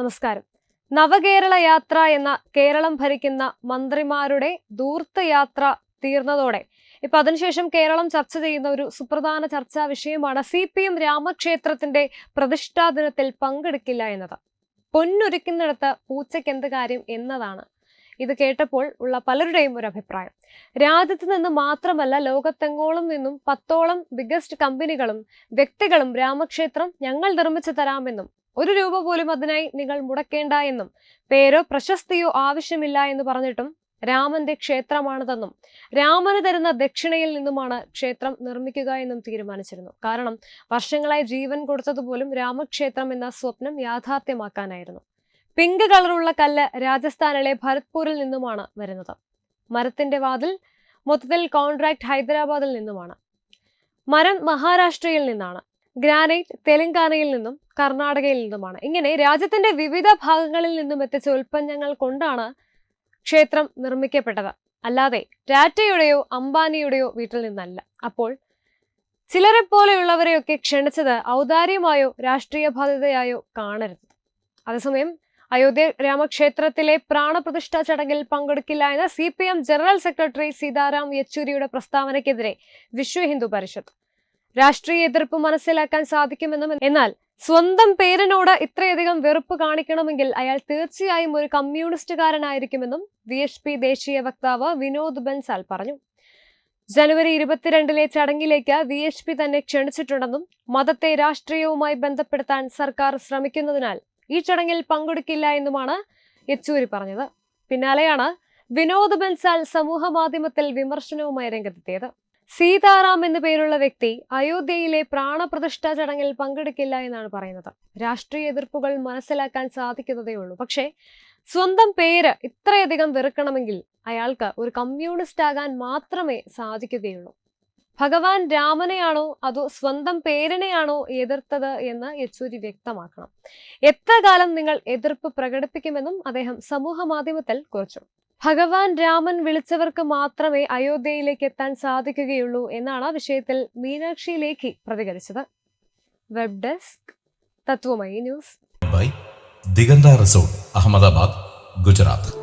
നമസ്കാരം. നവകേരള യാത്ര എന്ന കേരളം ഭരിക്കുന്ന മന്ത്രിമാരുടെ ദൂർത്ത യാത്ര തീർന്നതോടെ ഇപ്പൊ അതിനുശേഷം കേരളം ചർച്ച ചെയ്യുന്ന ഒരു സുപ്രധാന ചർച്ചാ വിഷയമാണ് സി പി എം രാമക്ഷേത്രത്തിന്റെ പ്രതിഷ്ഠാ ദിനത്തിൽ പങ്കെടുക്കില്ല എന്നത്. പൊന്നൊരുക്കുന്നിടത്ത് പൂച്ചയ്ക്ക് എന്ത് കാര്യം എന്നതാണ്. ഇത് കേട്ടപ്പോൾ ഉള്ള പലരുടെയും ഒരു അഭിപ്രായം. രാജ്യത്ത് നിന്ന് മാത്രമല്ല ലോകത്തെങ്ങോളം നിന്നും പത്തോളം ബിഗസ്റ്റ് കമ്പനികളും വ്യക്തികളും രാമക്ഷേത്രം ഞങ്ങൾ നിർമ്മിച്ചു തരാമെന്നും ഒരു രൂപ പോലും അതിനായി നിങ്ങൾ മുടക്കേണ്ട എന്നും പേരോ പ്രശസ്തിയോ ആവശ്യമില്ല എന്ന് പറഞ്ഞിട്ടും രാമന്റെ ക്ഷേത്രമാണിതെന്നും രാമന് തരുന്ന ദക്ഷിണയിൽ നിന്നുമാണ് ക്ഷേത്രം നിർമ്മിക്കുക എന്നും തീരുമാനിച്ചിരുന്നു. കാരണം വർഷങ്ങളായി ജീവൻ കൊടുത്തതുപോലും രാമക്ഷേത്രം എന്ന സ്വപ്നം യാഥാർത്ഥ്യമാക്കാനായിരുന്നു. പിങ്ക് കളറുള്ള കല്ല് രാജസ്ഥാനിലെ ഭരത്പൂരിൽ നിന്നുമാണ് വരുന്നത്. മരത്തിന്റെ വാതിൽ മൊത്തത്തിൽ കോൺട്രാക്ട് ഹൈദരാബാദിൽ നിന്നുമാണ്. മരം മഹാരാഷ്ട്രയിൽ നിന്നാണ്. ഗ്രാനൈറ്റ് തെലങ്കാനയിൽ നിന്നും കർണാടകയിൽ നിന്നുമാണ്. ഇങ്ങനെ രാജ്യത്തിന്റെ വിവിധ ഭാഗങ്ങളിൽ നിന്നും എത്തിച്ച ഉൽപ്പന്നങ്ങൾ കൊണ്ടാണ് ക്ഷേത്രം നിർമ്മിക്കപ്പെട്ടത്. അല്ലാതെ ടാറ്റയുടെയോ അംബാനിയുടെയോ വീട്ടിൽ നിന്നല്ല. അപ്പോൾ ചിലരെ പോലെയുള്ളവരെയൊക്കെ ക്ഷണിച്ചത് ഔദാര്യമായോ രാഷ്ട്രീയ ബാധ്യതയായോ കാണരുത്. അതേസമയം അയോധ്യ രാമക്ഷേത്രത്തിലെ പ്രാണപ്രതിഷ്ഠാ ചടങ്ങിൽ പങ്കെടുക്കില്ല എന്ന C P M general secretary Sitaram യെച്ചൂരിയുടെ പ്രസ്താവനയ്ക്കെതിരെ വിശ്വ ഹിന്ദു പരിഷത്ത്. രാഷ്ട്രീയ എതിർപ്പ് മനസ്സിലാക്കാൻ സാധിക്കുമെന്നും എന്നാൽ സ്വന്തം പേരിനോട് ഇത്രയധികം വെറുപ്പ് കാണിക്കണമെങ്കിൽ അയാൾ തീർച്ചയായും ഒരു കമ്മ്യൂണിസ്റ്റുകാരനായിരിക്കുമെന്നും വി എച്ച് പി ദേശീയ വക്താവ് വിനോദ് ബൻസാൽ പറഞ്ഞു. ജനുവരി ഇരുപത്തിരണ്ടിലെ ചടങ്ങിലേക്ക് വി എച്ച് പി തന്നെ ക്ഷണിച്ചിട്ടുണ്ടെന്നും മതത്തെ രാഷ്ട്രീയവുമായി ബന്ധപ്പെടുത്താൻ സർക്കാർ ശ്രമിക്കുന്നതിനാൽ ഈ ചടങ്ങിൽ പങ്കെടുക്കില്ല എന്നുമാണ് യെച്ചൂരി പറഞ്ഞത്. പിന്നാലെയാണ് വിനോദ് ബൻസാൽ സമൂഹ മാധ്യമത്തിൽ വിമർശനവുമായി രംഗത്തെത്തിയത്. സീതാറാം എന്നു പേരുള്ള വ്യക്തി അയോധ്യയിലെ പ്രാണപ്രതിഷ്ഠാ ചടങ്ങിൽ പങ്കെടുക്കില്ല എന്നാണ് പറയുന്നത്. രാഷ്ട്രീയ എതിർപ്പുകൾ മനസ്സിലാക്കാൻ സാധിക്കുന്നതേ ഉള്ളൂ. പക്ഷേ സ്വന്തം പേര് ഇത്രയധികം വെറുക്കണമെങ്കിൽ അയാൾക്ക് ഒരു കമ്മ്യൂണിസ്റ്റ് ആകാൻ മാത്രമേ സാധിക്കുകയുള്ളൂ. ഭഗവാൻ രാമനെയാണോ അതോ സ്വന്തം പേരിനെയാണോ എതിർത്തത് എന്ന് യെച്ചൂരി വ്യക്തമാക്കണം. എത്ര കാലം നിങ്ങൾ എതിർപ്പ് പ്രകടിപ്പിക്കുമെന്നും അദ്ദേഹം സമൂഹ മാധ്യമത്തിൽ കുറിച്ചു. ഭഗവാൻ രാമൻ വിളിച്ചവർക്ക് മാത്രമേ അയോധ്യയിലേക്ക് എത്താൻ സാധിക്കുകയുള്ളൂ എന്നാണ് ആ വിഷയത്തിൽ മീനാക്ഷി ലേഖി പ്രതികരിച്ചത്. Web desk Tatwamayi news. Diganta resort Ahmedabad Gujarat.